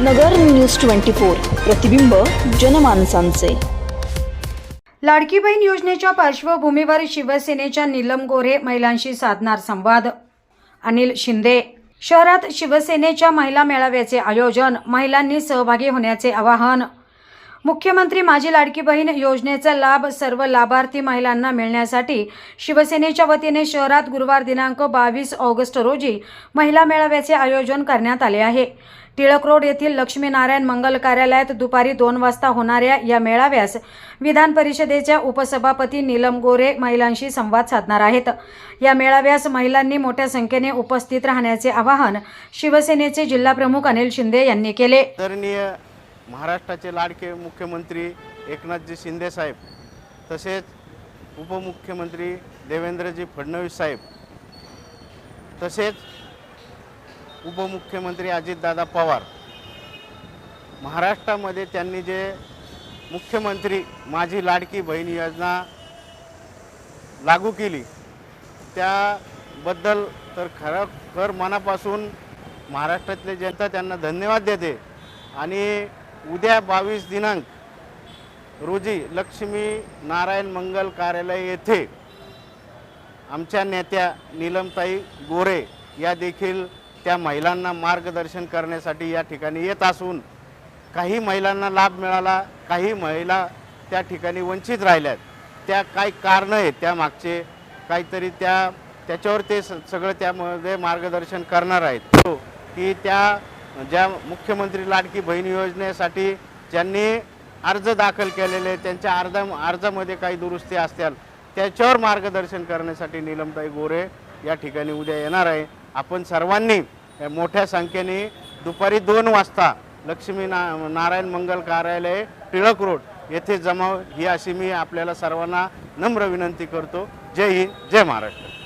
नगर news twenty four प्रतिबिंब जनमानसांचे. लाडकी बहीण योजनेच्या पार्श्वभूमीवर शिवसेनेच्या नीलम गोरे महिलांशी साधणार संवाद. अनिल शिंदे शहरात शिवसेनेच्या महिला मेळाव्याचे आयोजन महिलांनी सहभागी होण्याचे आवाहन. मुख्यमंत्री माझी लाडकी बहीण योजनेचा लाभ सर्व लाभार्थी महिलांना मिळण्यासाठी शिवसेनेच्या वतीने शहरात गुरुवार दिनांक बावीस ऑगस्ट रोजी महिला मेळाव्याचे आयोजन करण्यात आले आहे. टिळक रोड येथील लक्ष्मीनारायण मंगल कार्यालयात दुपारी दोन वाजता होणाऱ्या या मेळाव्यास विधान परिषदेच्या उपसभापती नीलम गोरे महिलांशी संवाद साधणार आहेत. या मेळाव्यास महिलांनी मोठ्या संख्येने उपस्थित राहण्याचे आवाहन शिवसेनेचे जिल्हाप्रमुख अनिल शिंदे यांनी केले. महाराष्ट्राचे लाडके मुख्यमंत्री एकनाथजी शिंदे साहेब तसेच उपमुख्यमंत्री देवेंद्रजी फडणवीस साहेब तसेच उपमुख्यमंत्री अजितदादा पवार. महाराष्ट्रामध्ये त्यांनी जे मुख्यमंत्री माझी लाडकी बहीण योजना लागू केली त्याबद्दल तर खरं खर मनापासून महाराष्ट्रातले जनता त्यांना धन्यवाद देते आणि उद्या बावीस दिनांक रोजी लक्ष्मी नारायण मंगल कार्यालय येथे आमच्या नेत्या नीलमताई गोरे या देखील त्या महिलांना मार्गदर्शन करण्यासाठी या ठिकाणी येत असून काही महिलांना लाभ मिळाला काही महिला त्या ठिकाणी वंचित राहिल्यात. त्या काय कारणं आहेत त्यामागचे? काहीतरी त्या त्याच्यावर ते स सगळं त्यामध्ये मार्गदर्शन करणार आहेत. तो की त्या ज्या मुख्यमंत्री लाडकी बहीण योजनेसाठी ज्यांनी अर्ज दाखल केलेले त्यांच्या अर्जा अर्जामध्ये काही दुरुस्ती असतील त्याच्यावर मार्गदर्शन करण्यासाठी नीलमताई गोरे या ठिकाणी उद्या येणार आहे. आपण सर्वांनी मोठ्या संख्येने दुपारी दोन वाजता लक्ष्मी ना नारायण मंगल कार्यालय टिळक रोड येथे जमाव ही अशी मी आपल्याला सर्वांना नम्र विनंती करतो. जय हिंद जय महाराष्ट्र.